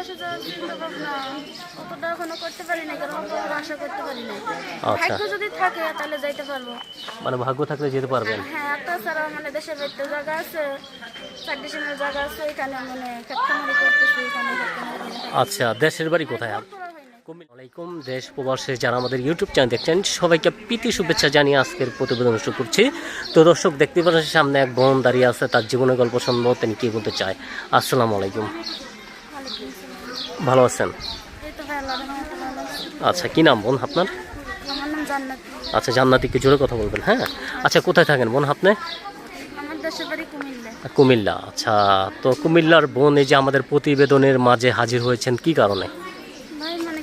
প্রবাসে যাওয়ার চিন্তা ভাবনা অতটা এখনও করতে পারি না কারণ অত আশা করতে পারি না আচ্ছা। ভাগ্য যদি থাকে তাহলে যাইতে পারব। মানে ভাগ্য থাকলে যেতে পারবেন? হ্যাঁ তাছাড়া মানে দেশের বাড়িতে জায়গা আছে চার জায়গা আছে ওইখানে মানে খেতখামারি করতেছি এখানে। আচ্ছা দেশের বাড়ি কোথায়? আপ- করা আলাইকুম দেশ প্রবাসে যারা আমাদের ইউটিউব চ্যানেল দেখছেন সবাইকে প্রীতি শুভেচ্ছা জানিয়ে আজকের প্রতিবেদন শুরু করছি। তো দর্শক দেখতে পাচ্ছেন সামনে এক বোন দাঁড়িয়ে আছে তার জীবনের গল্প শুনব তিনি কি বলতে চায়? আসসালামু আলাইকুম। ভালো আছেন। আচ্ছা কি নাম বোন আপনার? আচ্ছা জান্নাতিকে জোরে কথা বলবেন হ্যাঁ? আচ্ছা কোথায় থাকেন বোন আপনি? কুমিল্লা আচ্ছা তো কুমিল্লার বোন এই যে আমাদের প্রতিবেদনের মাঝে হাজির হয়েছেন কি কারণে? মানে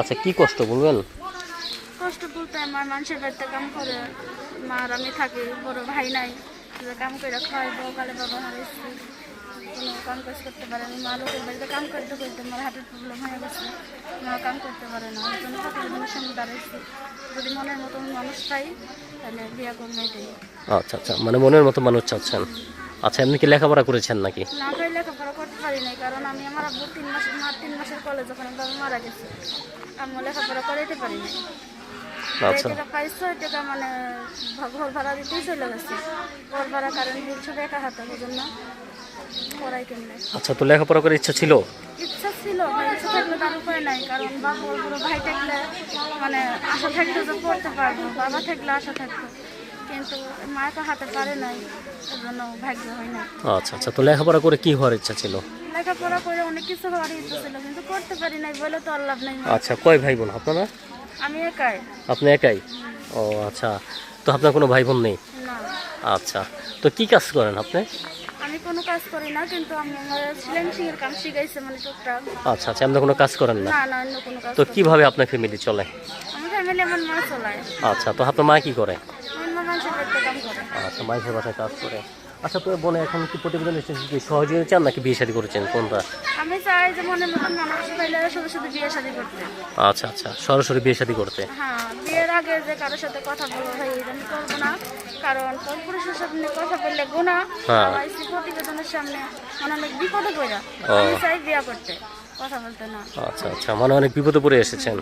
আচ্ছা কি কষ্ট বলবেন? কষ্ট বলতে আমার মানুষের বাড়িতে কাম করে মার আমি থাকি বড় ভাই নাই। কাম করে খাওয়াই কালে বাবা হারাইছে কোনো কাম কাজ করতে পারে না। মা লোকের বাড়িতে কাম করতে করতে আমার হার্টের প্রবলেম হয়ে গেছে। মা কাম করতে পারে না। ওই জন্য প্রতিবেদনের সামনে দাঁড়াইছি। যদি মনের মতন মানুষ পাই তাহলে বিয়া করব এটাই। আচ্ছা আচ্ছা। মানে মনের মতো মানুষ চাচ্ছেন। আচ্ছা এমনি কি লেখাপড়া করেছেন নাকি? না করে লেখাপড়া করতে পারি নাই কারণ আমি আমার আব্বু তিন মাস মার তিন মাসের কলেজ ওখানে বাবা মারা গেছে। আমি লেখাপড়া করাইতে পারি নাই। আচ্ছা। পাইছো টাকা মানে ঘর ভাড়া দিতেই চলে গেছে। ঘর ভাড়া কারেন্ট বিল সব একা হাতে ওই জন্য করাই কেমনে আচ্ছা তো লেখাপড়া করার ইচ্ছা ছিল? ইচ্ছা ছিল ইচ্ছা থাকলে তার উপায় নাই কারণ বাবা বড় ভাই থাকলে মানে আশা থাকলে যে পড়তে পারব বাবা থাকলে আশা থাকতো কিন্তু মা একা হাতে পারে নাই জন্য ভাগ্য হয় না আচ্ছা আচ্ছা তো লেখাপড়া করে কি হওয়ার ইচ্ছা ছিল? লেখাপড়া করে অনেক কিছু হওয়ার ইচ্ছা ছিল কিন্তু করতে পারি নাই বলে তো আর লাভ নাই। আচ্ছা কয় ভাই বোন আপনারা? আমি একাই। আপনি একাই? ও আচ্ছা। তো আপনার কোনো ভাই বোন নেই? না। আচ্ছা। তো কি কাজ করেন আপনি? আমি কোনো কাজ করি না কিন্তু আমি আমার এর শিখাইছে মানে টুকটাক। আচ্ছা আচ্ছা। আপনি কোনো কাজ করেন না? না না অন্য কোনো কাজ তো করি না। কীভাবে আপনার ফ্যামিলি চলে? আমার ফ্যামিলি আমার মা চলায়। আচ্ছা তো আপনার মা কি করে? আমার মা মানুষের বাড়িতে কাম করে। আচ্ছা মাইসের বাসায় কাজ করে। আচ্ছা তো বলে এখন কি প্রতিবেদন এসেছে কি সহযোগিতা চান নাকি বিয়ে শাদী করেছেন? কোনটা? আমি চাই যে মনে মতন মানুষ পাইলে শুধু বিয়ে শাদী করতে। আচ্ছা আচ্ছা সরাসরি বিয়ে শাদী করতে। হ্যাঁ বিয়ের আগে যে কারোর সাথে কথা বলব ভাই এটা আমি করব না। কারণ কোন পুরুষের সাথে কথা বললে গুণা হ্যাঁ। প্রতিবেদনের সামনে মানে অনেক বিপদে পড়া। আমি চাই বিয়ে করতে। কথা বলতে না। আচ্ছা আচ্ছা মানে অনেক বিপদে পড়ে এসেছেন।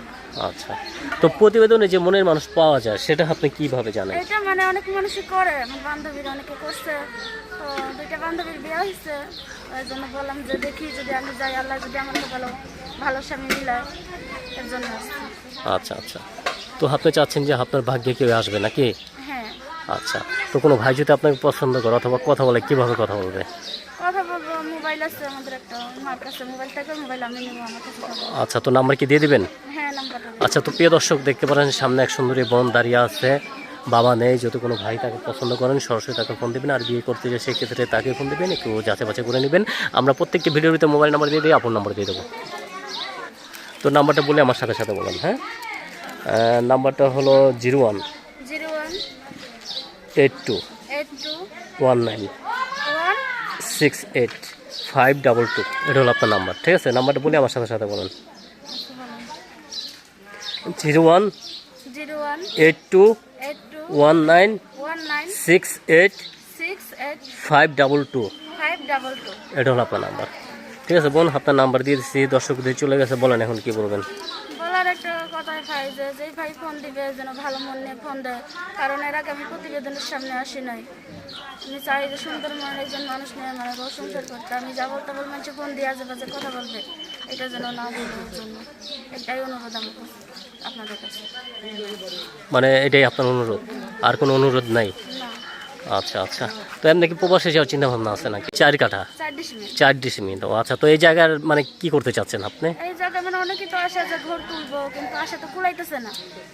আচ্ছা তো প্রতিবেদনে যে মনের মানুষ পাওয়া যায় সেটা আপনি কীভাবে জানেন? এটা মানে অনেক মানুষই করে আমার বান্ধবীরা অনেকে করছে। তো দুইটা বান্ধবীর বিয়ে হয়েছে ওই জন্য বললাম যে দেখি যদি আমি যাই আল্লাহ যদি আমাকে ভালো ভালো স্বামী মিলায় এর জন্য আচ্ছা আচ্ছা। তো আপনি চাচ্ছেন যে আপনার ভাগ্যে কেউ আসবে নাকি? আচ্ছা তো কোনো ভাই যদি আপনাকে পছন্দ করে অথবা কথা বলে কীভাবে কথা বলবে। আচ্ছা তো নাম্বার কি দিয়ে দিবেন? হ্যাঁ। আচ্ছা তো প্রিয় দর্শক দেখতে পারেন সামনে এক সুন্দরী বোন দাঁড়িয়ে আছে। বাবা নেই যদি কোনো ভাই তাকে পছন্দ করেন সরাসরি তাকে ফোন দেবেন। আর বিয়ে করতে যে সেক্ষেত্রে তাকে ফোন দেবেন একটু যাচাই বাছাই করে নেবেন। আমরা প্রত্যেকটি ভিডিওতে মোবাইল নাম্বার দিয়ে দিই আপন নাম্বার দিয়ে দেবো। তো নাম্বারটা বলে আমার সাথে সাথে বলেন হ্যাঁ? নাম্বারটা হলো zero one. Eight two one nine six eight five double two এটা হলো আপনার নাম্বার ঠিক আছে? নাম্বারটা বলে আমার সাথে সাথে বলেন। Zero one eight two one nine six eight five double two এটা হলো আপনার নাম্বার ঠিক আছে বোন? আপনার নাম্বার দিয়ে দিচ্ছি। দর্শকদের চলে গেছে। বলেন এখন কি বলবেন? একটা কথাই ভাই যে যেই ভাই ফোন দিবে যেন ভালো মন নিয়ে ফোন দেয়। কারণ এর আগে আমি প্রতিবেদনের সামনে আসি নাই। আমি চাই যে সুন্দর মনের একজন মানুষ নিয়ে আমার ঘর সংসার করতে। আমি যা বলতে বল মানুষ ফোন দিয়ে কথা বলবে। এটা যেন না বলবে ওর জন্য। এটাই অনুরোধ আমার আপনাদের কাছে। মানে এটাই আপনার অনুরোধ? আর কোনো অনুরোধ নাই? আচ্ছা আচ্ছা। তো এমনি কি প্রবাসে যাওয়ার চিন্তা ভাবনা আছে নাকি? চার কাঠা? চার ডিসিমিল। ও আচ্ছা তো এই জায়গার মানে কি করতে চাচ্ছেন আপনি? জায়গা মানে অনেকেই তো যে ঘর তুলবো কিন্তু আশা তো কুলাইতেছে না।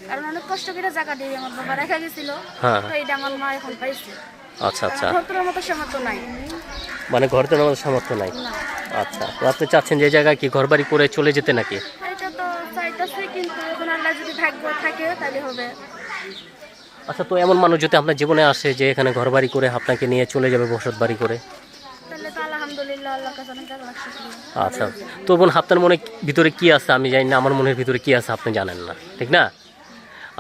কারণ অনেক কষ্ট করে জায়গা দিয়ে আমার বাবা রেখা গেছিল হ্যাঁ। তো আমার মা এখন পাইছে। আচ্ছা আচ্ছা। ঘর তোলার মতো সামর্থ্য নাই। মানে ঘর তো আমাদের সামর্থ্য নাই? আচ্ছা তো আপনি চাচ্ছেন যে জায়গায় কি ঘর বাড়ি করে চলে যেতে নাকি? এটা তো চাইতেছে কিন্তু এখন আল্লাহ যদি ভাগ্য থাকে তাহলে হবে। আচ্ছা তো এমন মানুষ যদি আপনার জীবনে আসে যে এখানে ঘর বাড়ি করে আপনাকে নিয়ে চলে যাবে বসত বাড়ি করে তাহলে তো আলহামদুলিল্লাহ আল্লাহ কাছে অনেক টাকা লাগছে আচ্ছা। তো বোন আপনার মনে ভিতরে কি আছে? আমি জানি না আমার মনের ভিতরে কি আছে আপনি জানেন না ঠিক না?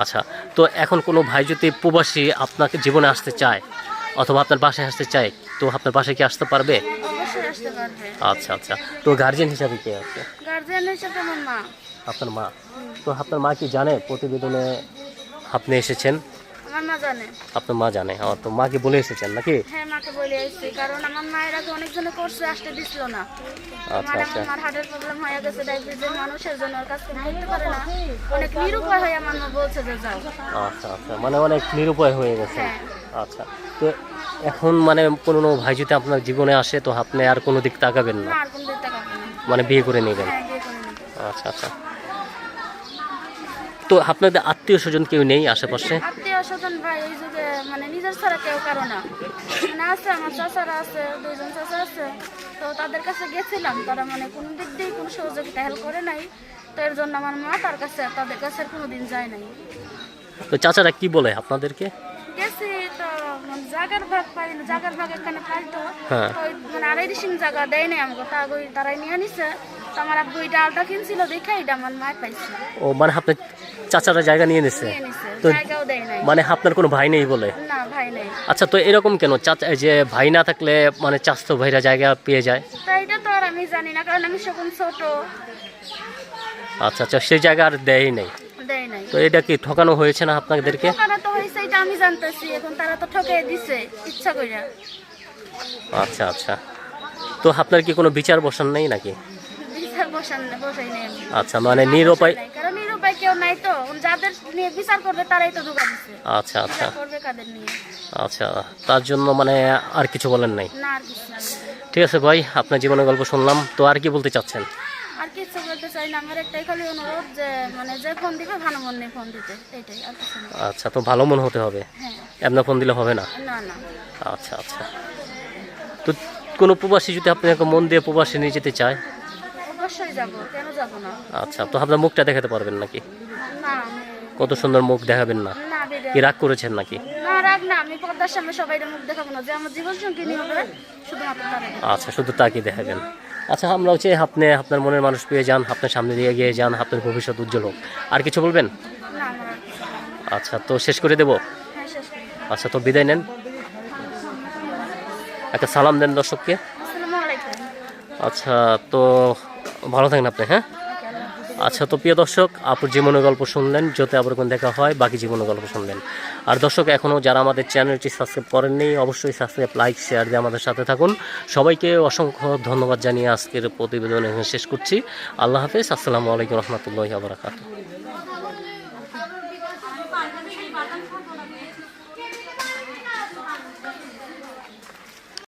আচ্ছা তো এখন কোনো ভাই যদি প্রবাসী আপনাকে জীবনে আসতে চায় অথবা আপনার বাসায় আসতে চায় তো আপনার বাসায় কি আসতে পারবে? আচ্ছা আচ্ছা। তো গার্জেন হিসাবে কে আছে? গার্জিয়ান হিসেবে আমার মা। আপনার মা। তো আপনার মা কি জানে প্রতিবেদনে আপনি এসেছেন? আমার মা জানে। আপনার মা জানে। ও, তো মাকে বলে এসেছেন নাকি? হ্যাঁ মাকে বলে এসেছি। কারণ আমার মায়ের আগে অনেকজনে আসতে দিছিল না। আচ্ছা আচ্ছা। আমার হার্টের প্রবলেম হয়ে গেছে ডায়াবেটিসের মানুষের জন্য ওর কাম পারে না। অনেক নিরুপায় হয়ে আমার মা বলছে যে যাও। আচ্ছা আচ্ছা। মানে অনেক নিরুপায় হয়ে গেছে। হ্যাঁ। আচ্ছা। তো এখন মানে কোনো ভাই যদি আপনার জীবনে আসে তো আপনি আর কোনো দিক তাকাবেন না? আর কোনো দিতে টাকা না। মানে বিয়ে করে নেবেন? হ্যাঁ। আচ্ছা আচ্ছা। তো আপনাদের আত্মীয় স্বজন কেউ নেই আশেপাশে? স্বজন ভাই এই যুগে মানে নিজের ছাড়া কেউ কারও না। মানে আছে আমার চাচারা আছে দুইজন চাচা আছে। তো তাদের কাছে গেছিলাম তারা মানে কোনো দিক দিয়ে কোনো সহযোগিতা হেল্প করে নাই। তো এর জন্য আমার মা তার কাছে তাদের কাছে কোনো দিন যায় নাই। তো চাচারা কি বলে আপনাদেরকে? গেছি তো মানে জাগার ভাগ পাই জাগার ভাগ এখানে পাইতো হ্যাঁ। ওই মানে আড়াই ডিসিং জায়গা দেয় নাই আমাকে তা ওই তারাই নিয়ে নিছে তো আমার আব্বু এই ডালটা কিনছিল দেখে এটা আমার মায় পাইছে। ও মানে আপনার চাচারা জায়গা নিয়ে নিছে? তো মানে আপনার কোনো ভাই নেই বলে? আচ্ছা তো এরকম কেন? চাচা যে ভাই না থাকলে মানে চাস্তো ভাইরা জায়গা পেয়ে যায়? আচ্ছা আচ্ছা সেই জায়গা আর দেয় নেই। তো এটা কি ঠকানো হয়েছে না আপনাদেরকে? ঠকানো তো হয়েছে এটা আমি জানতেছি এখন তারা তো ঠকে দিছে ইচ্ছা কইরা। আচ্ছা আচ্ছা। তো আপনার কি কোনো বিচার বসান নেই নাকি? বিচার বসান বসাই নাই আচ্ছা মানে নিরুপায় কেউ নাই তো। যাদের নিয়ে বিচার করবে তারাই তো ঢুকা দিচ্ছে আচ্ছা আচ্ছা। করবে কাদের নিয়ে? আচ্ছা তার জন্য মানে আর কিছু বলেন নাই? না আর কিছু ঠিক আছে ভাই আপনার জীবনের গল্প শুনলাম। তো আর কি বলতে চাচ্ছেন? আর কিছু বলতে চাই না। আমার একটাই খালি অনুরোধ যে মানে যে ফোন দিবে ভালো মন নিয়ে ফোন দিতে। এইটাই আর কিছু না। আচ্ছা তো ভালো মন হতে হবে। হ্যাঁ। এমন ফোন দিলে হবে না? না না। আচ্ছা আচ্ছা। তো কোনো প্রবাসী যদি আপনাকে মন দিয়ে প্রবাসী নিয়ে যেতে চায় অবশ্যই যাব কেন যাব না? আচ্ছা তো আপনার মুখটা দেখাতে পারবেন নাকি? না কত সুন্দর মুখ দেখাবেন না। কি রাগ করেছেন নাকি? না রাগ না আমি পর্দার সামনে সবাই মুখ দেখাবো না। যে আমার জীবন সঙ্গিনী হবে শুধুমাত্র আচ্ছা শুধু তাকে দেখাবেন। আচ্ছা আমরা হচ্ছে আপনি আপনার মনের মানুষ পেয়ে যান আপনার সামনে দিয়ে এগিয়ে যান আপনার ভবিষ্যৎ উজ্জ্বল হোক। আর কিছু বলবেন। আচ্ছা তো শেষ করে দেব? হ্যাঁ আচ্ছা তো বিদায় নেন। একটা সালাম দেন দর্শককে। আচ্ছা তো ভালো থাকেন আপনি হ্যাঁ। আচ্ছা তো প্রিয় দর্শক, আপুর জীবনের গল্প শুনলেন যাতে আবার কোন দেখা হয়, বাকি জীবনের গল্প শুনলেন। আর দর্শক এখনও যারা আমাদের চ্যানেলটি সাবস্ক্রাইব করেননি, অবশ্যই সাবস্ক্রাইব, লাইক, শেয়ার দিয়ে আমাদের সাথে থাকুন। সবাইকে অসংখ্য ধন্যবাদ জানিয়ে আজকের প্রতিবেদন শেষ করছি। আল্লাহ হাফেজ, আসসালামু আলাইকুম রহমতুল্লাহ আবরাকাতু